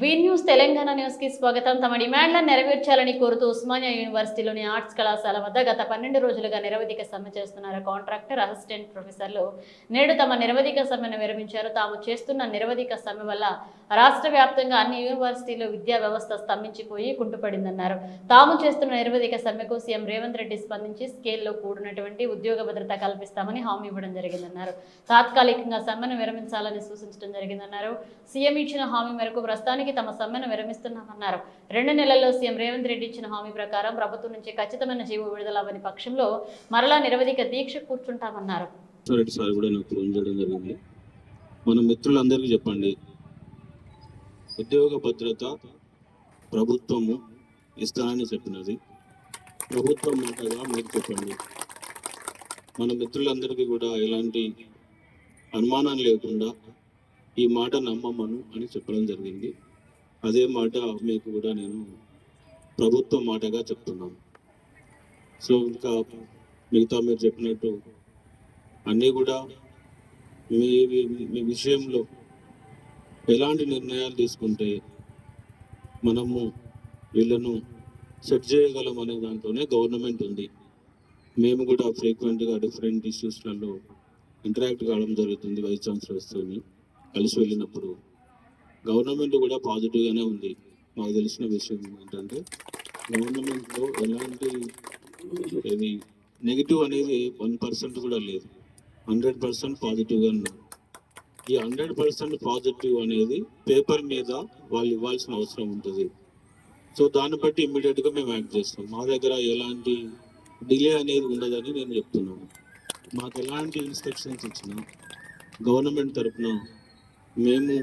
వి news Telangana న్యూస్కి స్వాగతం. తమ డిమాండ్లను నెరవేర్చాలని కోరుతూ ఉస్మానియా యూనివర్సిటీలోని ఆర్ట్స్ కళాశాల వద్ద గత పన్నెండు రోజులుగా నిరవధిక సమ్మె చేస్తున్నారు కాంట్రాక్టర్ అసిస్టెంట్ ప్రొఫెసర్లు. నేడు తమ నిరవధిక సమ్మెను విరమించారు. తాము చేస్తున్న నిరవధిక సమ్మె వల్ల రాష్ట్ర వ్యాప్తంగా అన్ని యూనివర్సిటీలు విద్యా వ్యవస్థ స్తంభించిపోయి కుంటుపడిందన్నారు. తాము చేస్తున్న నిరవధిక సమ్మెకు సీఎం రేవంత్ రెడ్డి స్పందించి స్కేల్లో కూడినటువంటి ఉద్యోగ భద్రత కల్పిస్తామని హామీ ఇవ్వడం జరిగిందన్నారు. తాత్కాలికంగా సమ్మెను విరమించాలని సూచించడం జరిగిందన్నారు. సీఎం ఇచ్చిన హామీ మేరకు ప్రస్తుతానికి తమ సమ్మెను విరమిస్తున్నామన్నారు. రెండు నెలల్లో సీఎం రేవంత్ రెడ్డి ఇచ్చిన హామీ ప్రకారం ప్రభుత్వం నుంచి ఖచ్చితమైన జీవో విడుదలవ్వని పక్షంలో మరలా నిరవధిక దీక్ష కూర్చుంటామన్నారు. జరిగింది. మన మిత్రులందరికీ చెప్పండి. ఉద్యోగ భద్రత ప్రభుత్వము ఇస్తానని చెప్పినది. ప్రభుత్వం మాటగా మీరు చెప్పండి. మన మిత్రులందరికీ కూడా ఎలాంటి అనుమానం లేకుండా ఈ మాట నమ్మమను అని చెప్పడం జరిగింది. అదే మాట మీకు కూడా నేను ప్రభుత్వం మాటగా చెప్తున్నాను. సో ఇంకా మిగతా మీరు చెప్పినట్టు అన్నీ కూడా మీ మీ విషయంలో ఎలాంటి నిర్ణయాలు తీసుకుంటే మనము వీళ్ళను సెట్ చేయగలం అనే దాంట్లోనే గవర్నమెంట్ ఉంది. మేము కూడా ఫ్రీక్వెంట్గా డిఫరెంట్ ఇష్యూస్లలో ఇంటరాక్ట్ కావడం జరుగుతుంది వైస్ ఛాన్సలర్స్తో కలిసి వెళ్ళినప్పుడు. గవర్నమెంట్ కూడా పాజిటివ్గానే ఉంది. మాకు తెలిసిన విషయం ఏంటంటే గవర్నమెంట్లో ఎలాంటి ఇది నెగిటివ్ అనేది వన్ పర్సెంట్ కూడా లేదు. హండ్రెడ్ పర్సెంట్ పాజిటివ్గా ఉన్నారు ఈ హండ్రెడ్ పర్సెంట్ పాజిటివ్ అనేది పేపర్ మీద వాళ్ళు ఇవ్వాల్సిన అవసరం ఉంటుంది. సో దాన్ని బట్టి ఇమ్మీడియట్గా మేము యాక్ట్ చేస్తాం. మా దగ్గర ఎలాంటి డిలే అనేది ఉండదని నేను చెప్తున్నాను. మాకు ఎలాంటి ఇన్స్ట్రక్షన్స్ ఇచ్చినా గవర్నమెంట్ తరపున మేము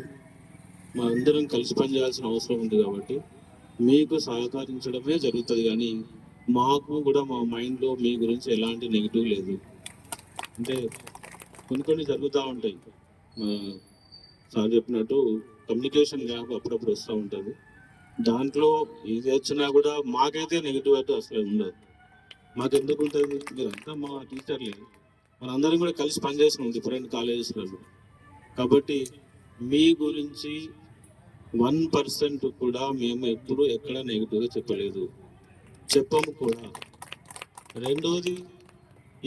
అందరం కలిసి పనిచేయాల్సిన అవసరం ఉంది కాబట్టి మీకు సహకరించడమే జరుగుతుంది కానీ మాకు కూడా మా మైండ్లో మీ గురించి ఎలాంటి నెగిటివ్ లేదు. అంటే కొన్ని కొన్ని జరుగుతూ ఉంటాయి. సార్ చెప్పినట్టు కమ్యూనికేషన్ గ్యాప్ అప్పుడప్పుడు వస్తూ ఉంటుంది. దాంట్లో ఇది వచ్చినా కూడా మాకైతే నెగిటివ్ అయితే అసలు ఉండదు. మాకు ఎందుకు ఉంటుంది? మీరంతా మా టీచర్లే. మనందరం కూడా కలిసి పనిచేసినాం డిఫరెంట్ కాలేజెస్లలో. కాబట్టి మీ గురించి వన్ పర్సెంట్ కూడా మేము ఎప్పుడు ఎక్కడ నెగిటివ్గా చెప్పలేదు. చెప్పము కూడా. రెండోది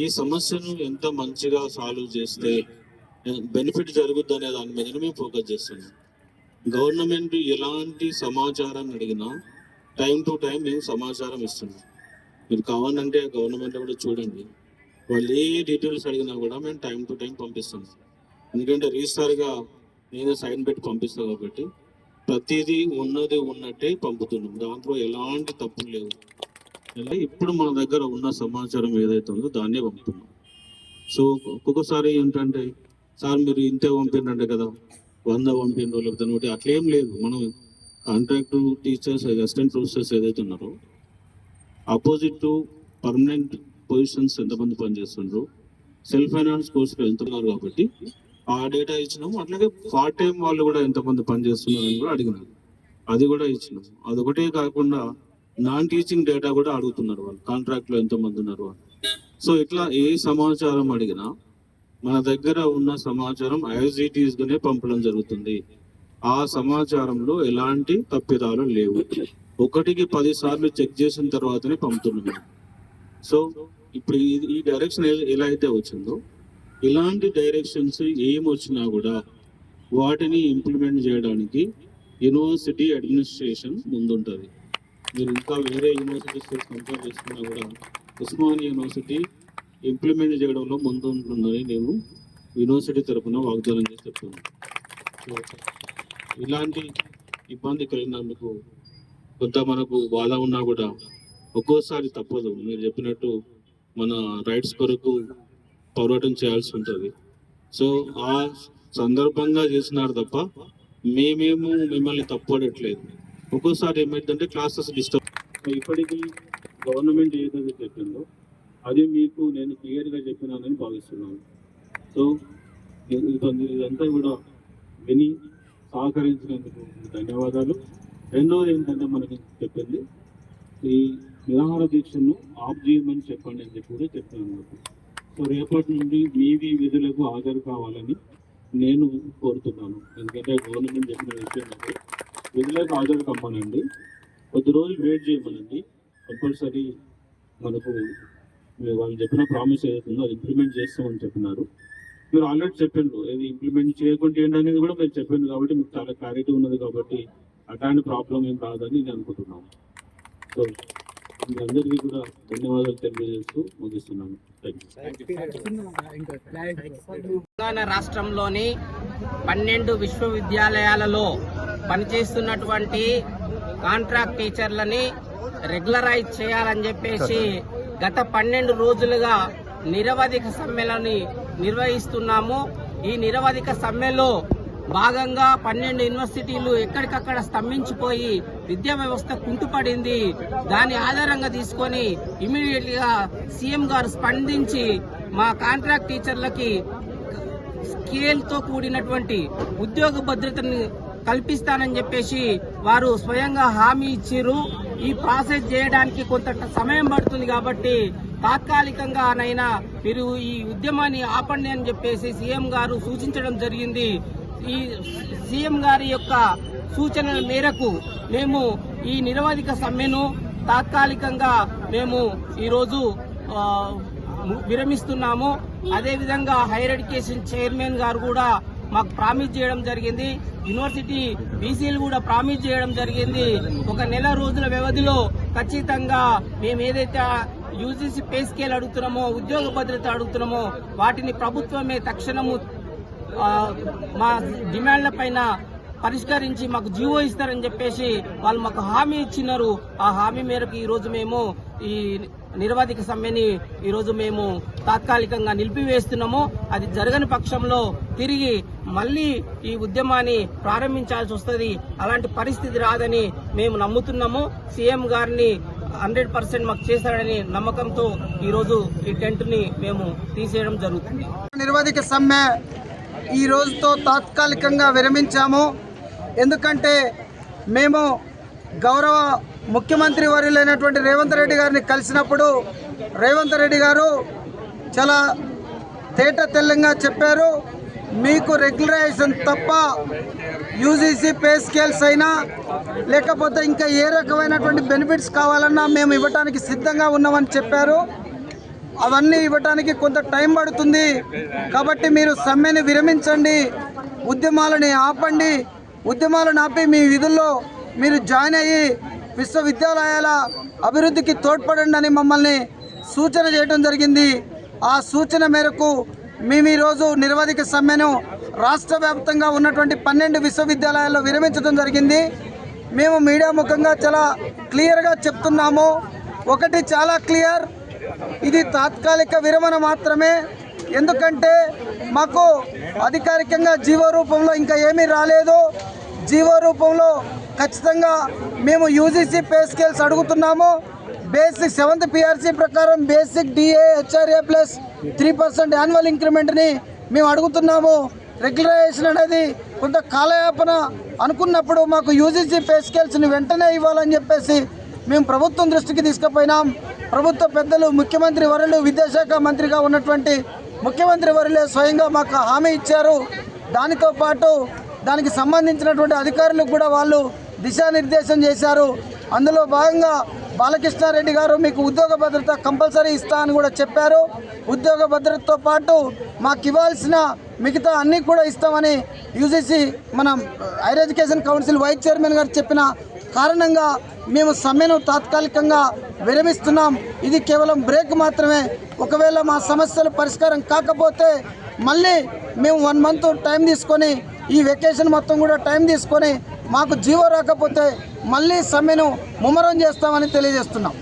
ఈ సమస్యను ఎంత మంచిగా సాల్వ్ చేస్తే బెనిఫిట్ జరుగుద్ది అనే దాని మీద మేము ఫోకస్ చేస్తున్నాం గవర్నమెంట్ ఎలాంటి సమాచారం అడిగినా టైం టు టైం మేము సమాచారం ఇస్తున్నాం మీరు కావాలంటే గవర్నమెంట్ కూడా చూడండి. వాళ్ళు ఏ డీటెయిల్స్ అడిగినా కూడా మేము టైం టు టైం పంపిస్తున్నాం ఎందుకంటే రీస్టార్గా నేను సైన్ పెట్టి పంపిస్తాను కాబట్టి ప్రతిదీ ఉన్నది ఉన్నట్టే పంపుతున్నాం. దాంట్లో ఎలాంటి తప్పులు లేవు. ఇప్పుడు మన దగ్గర ఉన్న సమాచారం ఏదైతే ఉందో దాన్నే పంపుతున్నాం. సో ఒక్కొక్కసారి ఏంటంటే సార్ మీరు ఇంతే పంపిండంటే కదా వంద పంపిండ్రు లేకపోతే నూటి అట్లేం లేదు. మనం కాంట్రాక్ట్ టీచర్స్ అసిస్టెంట్ ప్రొఫెసర్స్ ఏదైతే ఉన్నారో ఆపోజిట్ టు పర్మనెంట్ పొజిషన్స్ ఎంతమంది పనిచేస్తుండ్రు సెల్ఫ్ ఫైనాన్స్ కోర్సులో వెళ్తున్నారు కాబట్టి ఆ డేటా ఇచ్చినాము. అట్లాగే పార్ట్ టైం వాళ్ళు కూడా ఎంతమంది పనిచేస్తున్నారని కూడా అడిగినారు. అది కూడా ఇచ్చినాము. అదొకటే కాకుండా నాన్ టీచింగ్ డేటా కూడా అడుగుతున్నారు వాళ్ళు. కాంట్రాక్ట్లో ఎంతమంది ఉన్నారు వాళ్ళు సో ఇట్లా ఏ సమాచారం అడిగినా మన దగ్గర ఉన్న సమాచారం యాజ్ గానే పంపడం జరుగుతుంది. ఆ సమాచారంలో ఎలాంటి తప్పిదాలు లేవు. ఒకటికి పది సార్లు చెక్ చేసిన తర్వాతనే పంపుతున్నాం. సో ఇప్పుడు ఈ డైరెక్షన్ ఎలా అయితే వచ్చిందో ఇలాంటి డైరెక్షన్స్ ఏమొచ్చినా వచ్చినా కూడా వాటిని ఇంప్లిమెంట్ చేయడానికి యూనివర్సిటీ అడ్మినిస్ట్రేషన్ ముందుంటుంది. మీరు ఇంకా వేరే యూనివర్సిటీస్తో కంపేర్ చేసుకున్నా కూడా ఉస్మాన్ యూనివర్సిటీ ఇంప్లిమెంట్ చేయడంలో ముందు ఉంటుందని నేను యూనివర్సిటీ తరఫున వాగ్దానం చేసి చెప్తున్నాను. ఇలాంటి ఇబ్బంది కలిగినందుకు కొంత మనకు బాధ ఉన్నా కూడా ఒక్కోసారి తప్పదు. మీరు చెప్పినట్టు మన రైట్స్ కొరకు పోరాటం చేయాల్సి ఉంటుంది. సో ఆ సందర్భంగా చేసినారు తప్ప మేమేమో మిమ్మల్ని తప్పడట్లేదు ఒక్కోసారి ఏమైందంటే క్లాసెస్ డిస్టర్బ్ ఇప్పటికీ గవర్నమెంట్ ఏదైతే చెప్పిందో అది మీకు నేను క్లియర్గా చెప్పినానని భావిస్తున్నాను. సో ఇదంతా కూడా విని సహకరించినందుకు ధన్యవాదాలు. రెండోది ఏంటంటే మనకి చెప్పింది ఈ నిరాహార దీక్షను ఆఫ్ చేయమని చెప్పండి అని చెప్పి కూడా చెప్పాను నాకు రేపటి నుండి మీవి విధులకు హాజరు కావాలని నేను కోరుతున్నాను. ఎందుకంటే గవర్నమెంట్ చెప్పిన విషయం అంటే విధులకు హాజరు కమ్మనండి. కొద్ది రోజులు వెయిట్ చేయమనండి. కంపల్సరీ మనకు మీరు వాళ్ళు చెప్పిన ప్రామిస్ ఏదైతుందో అది ఇంప్లిమెంట్ చేస్తామని చెప్పినారు. మీరు ఆల్రెడీ చెప్పిండ్రు ఇది ఇంప్లిమెంట్ చేయకుండా అనేది కూడా మీరు చెప్పిండ్రు కాబట్టి మీకు చాలా క్లారిటీ ఉన్నది కాబట్టి అట్లాంటి ప్రాబ్లం ఏం రాదని నేను అనుకుంటున్నాను. సో మీ అందరికీ కూడా ధన్యవాదాలు తెలియజేస్తూ ముగిస్తున్నాను. తెలంగాణ రాష్ట్రంలోని పన్నెండు విశ్వవిద్యాలయాలలో పనిచేస్తున్నటువంటి కాంట్రాక్ట్ టీచర్లని రెగ్యులరైజ్ చేయాలని చెప్పేసి గత పన్నెండు రోజులుగా నిరవధిక సమ్మెలని నిర్వహిస్తున్నాము. ఈ నిరవధిక సమ్మెలో భాగంగా పన్నెండు యూనివర్సిటీలు ఎక్కడికక్కడ స్తంభించిపోయి విద్యా వ్యవస్థ కుంటుపడింది. దాని ఆధారంగా తీసుకొని ఇమీడియట్గా సీఎం గారు స్పందించి మా కాంట్రాక్ట్ టీచర్లకి స్కేల్తో కూడినటువంటి ఉద్యోగ భద్రతని కల్పిస్తానని చెప్పేసి వారు స్వయంగా హామీ ఇచ్చారు ఈ ప్రాసెస్ చేయడానికి కొంత సమయం పడుతుంది కాబట్టి తాత్కాలికంగానైనా మీరు ఈ ఉద్యమాన్ని ఆపండి అని చెప్పేసి సీఎం గారు సూచించడం జరిగింది. ఈ సీఎం గారి యొక్క సూచనల మేరకు మేము ఈ నిరవధిక సమ్మెను తాత్కాలికంగా మేము ఈరోజు విరమిస్తున్నాము. అదేవిధంగా హైయర్ ఎడ్యుకేషన్ చైర్మన్ గారు కూడా మాకు ప్రామిస్ చేయడం జరిగింది. యూనివర్సిటీ బీసీలు కూడా ప్రామిస్ చేయడం జరిగింది. ఒక నెల రోజుల వ్యవధిలో ఖచ్చితంగా మేము ఏదైతే యూజీసీ పే స్కేల్ అడుగుతున్నామో ఉద్యోగ భద్రత అడుగుతున్నామో వాటిని ప్రభుత్వమే తక్షణము మా డిమాండ్ల పైన పరిష్కరించి మాకు జీవో ఇస్తారని చెప్పేసి వాళ్ళు మాకు హామీ ఇచ్చినారు. ఆ హామీ మేరకు ఈరోజు మేము ఈ నిరవధిక సమ్మెని ఈరోజు మేము తాత్కాలికంగా నిలిపివేస్తున్నాము. అది జరగని పక్షంలో తిరిగి మళ్ళీ ఈ ఉద్యమాన్ని ప్రారంభించాల్సి వస్తుంది. అలాంటి పరిస్థితి రాదని మేము నమ్ముతున్నాము. సీఎం గారిని హండ్రెడ్ పర్సెంట్ మాకు చేశారని నమ్మకంతో ఈరోజు ఈ టెంట్ని మేము తీసేయడం జరుగుతుంది. నిరవధిక సమ్మె ఈ రోజుతో తాత్కాలికంగా విరమించాము. ఎందుకంటే మేము గౌరవ ముఖ్యమంత్రి వర్యులైనటువంటి రేవంత్ రెడ్డి గారిని కలిసినప్పుడు రేవంత్ రెడ్డి గారు చాలా తేట తెల్లంగా చెప్పారు మీకు రెగ్యులరైజేషన్ తప్ప యూజీసీ పే స్కేల్స్ అయినా లేకపోతే ఇంకా ఏ రకమైనటువంటి బెనిఫిట్స్ కావాలన్నా మేము ఇవ్వడానికి సిద్ధంగా ఉన్నామని చెప్పారు. అవన్నీ ఇవ్వడానికి కొంత టైం పడుతుంది. కాబట్టి మీరు సమ్మెని విరమించండి. ఉద్యమాలని ఆపండి. ఉద్యమాలను ఆపి మీ విధుల్లో మీరు జాయిన్ అయ్యి విశ్వవిద్యాలయాల అభివృద్ధికి తోడ్పడండి అని మమ్మల్ని సూచన చేయడం జరిగింది. ఆ సూచన మేరకు మేము ఈరోజు నిరవధిక సమ్మెను రాష్ట్ర వ్యాప్తంగా ఉన్నటువంటి పన్నెండు విశ్వవిద్యాలయాల్లో విరమించడం జరిగింది. మేము మీడియా ముఖంగా చాలా క్లియర్గా చెప్తున్నాము. ఒకటి చాలా క్లియర్. ఇది తాత్కాలిక విరమణ మాత్రమే. ఎందుకంటే మాకు అధికారికంగా జీవో రూపంలో ఇంకా ఏమీ రాలేదు. జీవో రూపంలో ఖచ్చితంగా మేము యూజీసీ పే స్కేల్స్ అడుగుతున్నాము. బేసిక్ సెవెంత్ పిఆర్సీ ప్రకారం basic DA HRA plus three percent annual ఇంక్రిమెంట్ని మేము అడుగుతున్నాము. రెగ్యులరైజేషన్ అనేది కొంత కాలయాపన అనుకున్నప్పుడు మాకు యూజీసీ పే స్కేల్స్ని వెంటనే ఇవ్వాలని చెప్పేసి మేము ప్రభుత్వం దృష్టికి తీసుకుపోయినాం. ప్రభుత్వ పెద్దలు ముఖ్యమంత్రి వరులు విద్యాశాఖ మంత్రిగా ఉన్నటువంటి ముఖ్యమంత్రి వరులే స్వయంగా మాకు హామీ ఇచ్చారు. దానితో పాటు దానికి సంబంధించినటువంటి అధికారులకు కూడా వాళ్ళు దిశానిర్దేశం చేశారు. అందులో భాగంగా బాలకృష్ణారెడ్డి గారు మీకు ఉద్యోగ భద్రత కంపల్సరీ ఇస్తా అని కూడా చెప్పారు. ఉద్యోగ భద్రతతో పాటు మాకు ఇవ్వాల్సిన మిగతా అన్నీ కూడా ఇస్తామని యూజీసీ మనం higher education council vice chairman గారు చెప్పిన కారణంగా మేము సమ్మెను తాత్కాలికంగా విరమిస్తున్నాం. ఇది కేవలం బ్రేక్ మాత్రమే. ఒకవేళ మా సమస్యలు పరిష్కారం కాకపోతే మళ్ళీ మేము వన్ మంత్ టైం తీసుకొని ఈ వెకేషన్ మొత్తం కూడా టైం తీసుకొని మాకు జీవో రాకపోతే మళ్ళీ సమ్మెను ముమ్మరం చేస్తామని తెలియజేస్తున్నాం.